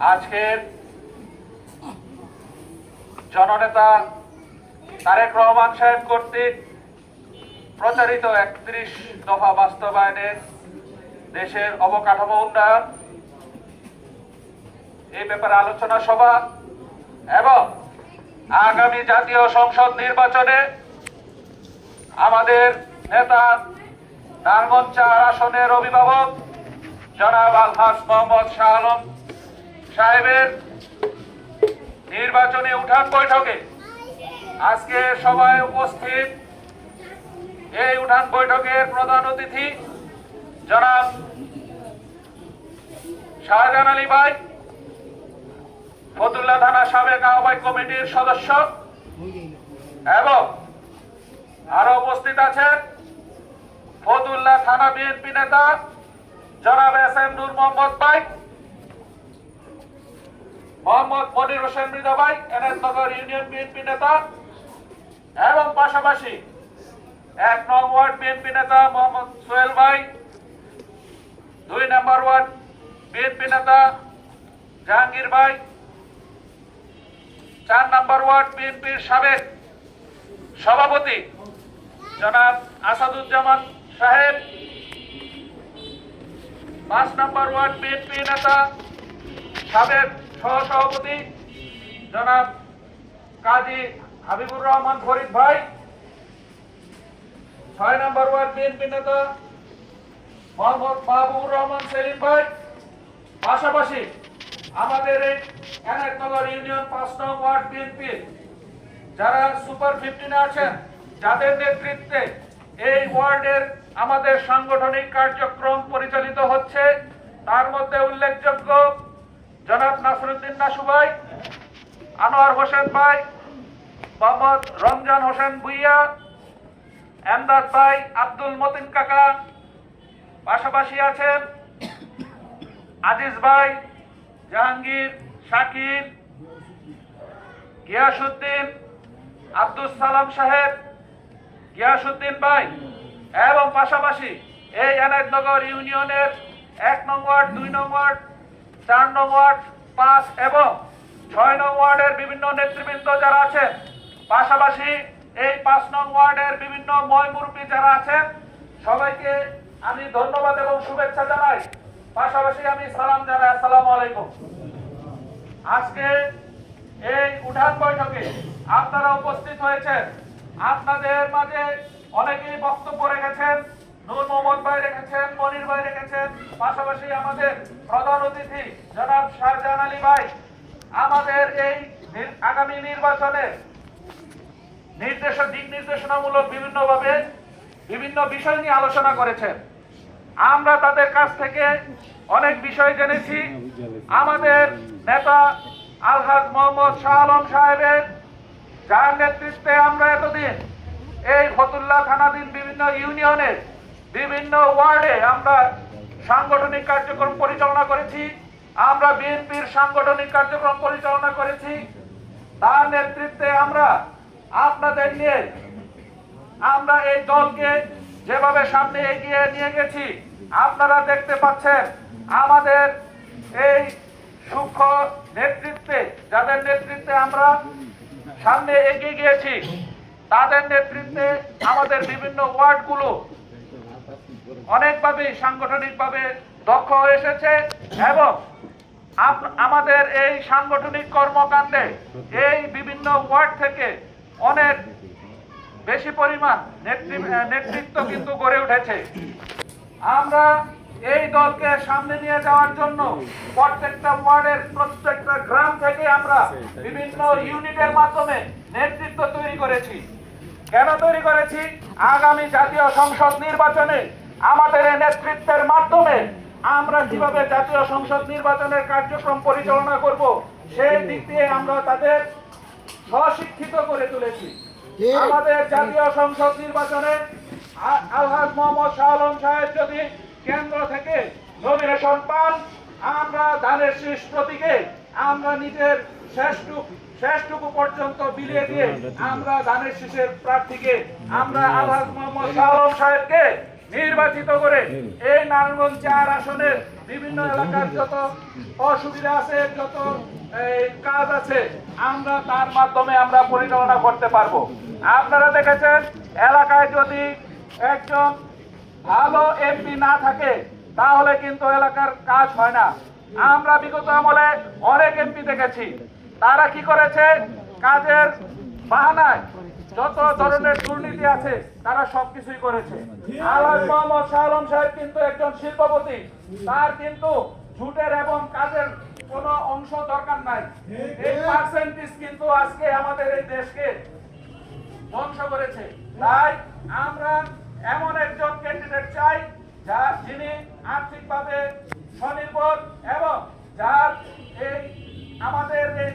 আজকের জননেতা তারেক রহমান সাহেব কর্তৃক প্রচারিত একত্রিশ দফা বাস্তবায়নের দেশের অবকাঠামো উন্নয়ন, এই ব্যাপারে আলোচনা সভা এবং আগামী জাতীয় সংসদ নির্বাচনে আমাদের নেতা নারায়ণগঞ্জ চার আসনের অভিভাবক জনাব আলহাস মোহাম্মদ শাহ আলম সাহেবের নির্বাচনে উঠান বৈঠকে আজকে সবাই উপস্থিত এই উঠান বৈঠকের প্রধান অতিথি জনাব শাহজাহান আলী ভাই, ফতুল্লা থানা সাবেক আহ্বায়ক কমিটির সদস্য এবং আরও উপস্থিত আছেন ফতুল্লা থানা বিএনপি নেতা জনাব এস এম নূর মোহাম্মদ ভাই। মোহাম্মদ মনির হোসেন মৃদা ভাই এনায়তনগর ইউনিয়ন বিএনপি নেতা, এবং পাশাপাশি এক নং ওয়ার্ড বিএনপি নেতা মোহাম্মদ সোহেল ভাই, দুই নম্বর ওয়ার্ড বিএনপি নেতা জাহাঙ্গীর ভাই, চার নম্বর ওয়ার্ড বিএনপির সাবেক সভাপতি জনাব আসাদুজ্জামান সাহেব, পাঁচ নম্বর ওয়ার্ড বিএনপি নেতা সাবেক সহসভাপতি জনাব কাজী হাবিবুর রহমান ফরিদ ভাই, ছয় নম্বর ওয়ার্ড বিএনপি নেতা মোহাম্মদ মাহবুবুর রহমান সেলিম ভাই। পাশাপাশি আমাদের এই এনায়তনগর ইউনিয়ন পাঁচ নং ওয়ার্ড বিএনপির যারা সুপার ফিফটিনে আছেন, যাদের নেতৃত্বে এই ওয়ার্ডের আমাদের সাংগঠনিক কার্যক্রম পরিচালিত হচ্ছে, তার মধ্যে উল্লেখযোগ্য জনাব নাসরুদ্দিন নাসু ভাই আনোয়ার হোসেন ভাই মোহাম্মদ রমজান হোসেন ভুইয়া, এমদাদ ভাই আব্দুল মতিন কাকা, পাশাপাশি আছেন আজিজ ভাই জাহাঙ্গীর শাকির গিয়াসুদ্দিন আব্দুল সালাম সাহেব গিয়াসুদ্দিন ভাই এবং পাশাপাশি এই এনায়তনগর ইউনিয়নের এক নং ওয়ার্ড, দুই নং ওয়ার্ড চার নং ওয়ার্ড পাঁচ এবং ছয় নং ওয়ার্ডের বিভিন্ন নেতৃবৃন্দ যারা আছেন, পাশাপাশি এই পাঁচ নং ওয়ার্ডের বিভিন্ন ময় মুরব্বী যারা আছেন, সবাইকে আমি ধন্যবাদ এবং শুভেচ্ছা জানাই। পাশাপাশি আমি সালাম জানাই, আসসালামু আলাইকুম। আজকে এই উঠান বৈঠকে আপনারা উপস্থিত হয়েছেন। আপনাদের মাঝে অনেকেই বক্তব্য রেখেছেন নূর মোহাম্মদ ভাই রেখেছেন, মনির ভাই রেখেছেন, পাশাপাশি আমাদের প্রধান অতিথি জনাব শাহজাহান আলী ভাই। আমাদের এই আগামী নির্বাচনে নির্দেশ দিক নির্দেশনামূলক বিভিন্নভাবে বিভিন্ন বিষয় নিয়ে আলোচনা করেছেন। আমরা তাদের কাছ থেকে অনেক বিষয় জেনেছি। আমাদের নেতা আলহাজ মোহাম্মদ শাহ আলম সাহেবের, যার নেতৃত্বে আমরা এতদিন এই ফতুল্লা থানাধীন বিভিন্ন ইউনিয়নের বিভিন্ন ওয়ার্ডে আমরা সাংগঠনিক কার্যক্রম পরিচালনা করেছি, আমরা বিএনপির সাংগঠনিক কার্যক্রম পরিচালনা করেছি। তার নেতৃত্বে আমরা আপনাদের নিয়ে আমরা এই দলকে যেভাবে সামনে এগিয়ে নিয়ে গেছি, আপনারা দেখতে পাচ্ছেন আমাদের এই সূক্ষ্ম নেতৃত্বে, যাদের নেতৃত্বে আমরা সামনে এগিয়ে গিয়েছি, তাদের নেতৃত্বে আমাদের বিভিন্ন ওয়ার্ডগুলো অনেকভাবে সাংগঠনিকভাবে দক্ষ হয়ে এসেছে এবং আমাদের এই সাংগঠনিক কর্মকাণ্ডে এই বিভিন্ন ওয়ার্ড থেকে অনেক বেশি পরিমাণ নেতৃ- নেতৃত্ব কিন্তু গড়ে উঠেছে। আমরা এই দলকে সামনে নিয়ে যাওয়ার জন্য প্রত্যেকটা ওয়ার্ডের প্রত্যেকটা গ্রাম থেকে আমরা বিভিন্ন ইউনিটের মাধ্যমে নেতৃত্ব তৈরি করেছি। কেন তৈরি করেছি? আগামী জাতীয় সংসদ নির্বাচনে আমাদের নেতৃত্বের মাধ্যমে আমরা কীভাবে জাতীয় সংসদ নির্বাচনের কার্যক্রম পরিচালনা করব সেই দিক দিয়ে আমরা তাদের স্বশিক্ষিত করে তুলেছি। আমাদের জাতীয় সংসদ নির্বাচনে আলহাজ মোহাম্মদ শাহ আলম সাহেব যদি কেন্দ্র থেকে নমিনেশন পান আমরা ধানের শীষ প্রতীকে আমরা নিজের শেষটুক শেষটুকু পর্যন্ত বিলিয়ে দিয়ে আমরা ধানের শীষের প্রার্থীকে আমরা আলহাজ মোহাম্মদ শাহ আলম সাহেবকে নির্বাচিত করে এই নারায়ণগঞ্জ চার আসনের বিভিন্ন এলাকার যত অসুবিধা আছে যত এই, কাজ আছে আমরা তার মাধ্যমে আমরা পরিচালনা করতে পারব। আপনারা দেখেছেন এলাকায় যদি একজন ভালো এমপি না থাকে তাহলে কিন্তু এলাকার কাজ হয় না। আমরা বিগত আমলে অনেক এমপি দেখেছি। তারা কি করেছে? কাজের বাহানায় যত ধরনের দুর্নীতি আছে, তারা সবকিছুই করেছে। আলহাজ মোহাম্মদ শাহ আলম সাহেব কিন্তু একজন শিল্পপতি। তার কিন্তু ঝুটের এবং কাজের কোনো অংশ দরকার নাই। এই পার্সেন্টেজ কিন্তু আজকে আমাদের এই দেশকে ধ্বংস করেছে। তাই আমরা এমন একজন ক্যান্ডিডেট চাই, যার যিনি আর্থিকভাবে স্বনির্ভর এবং যার এই আমাদের এই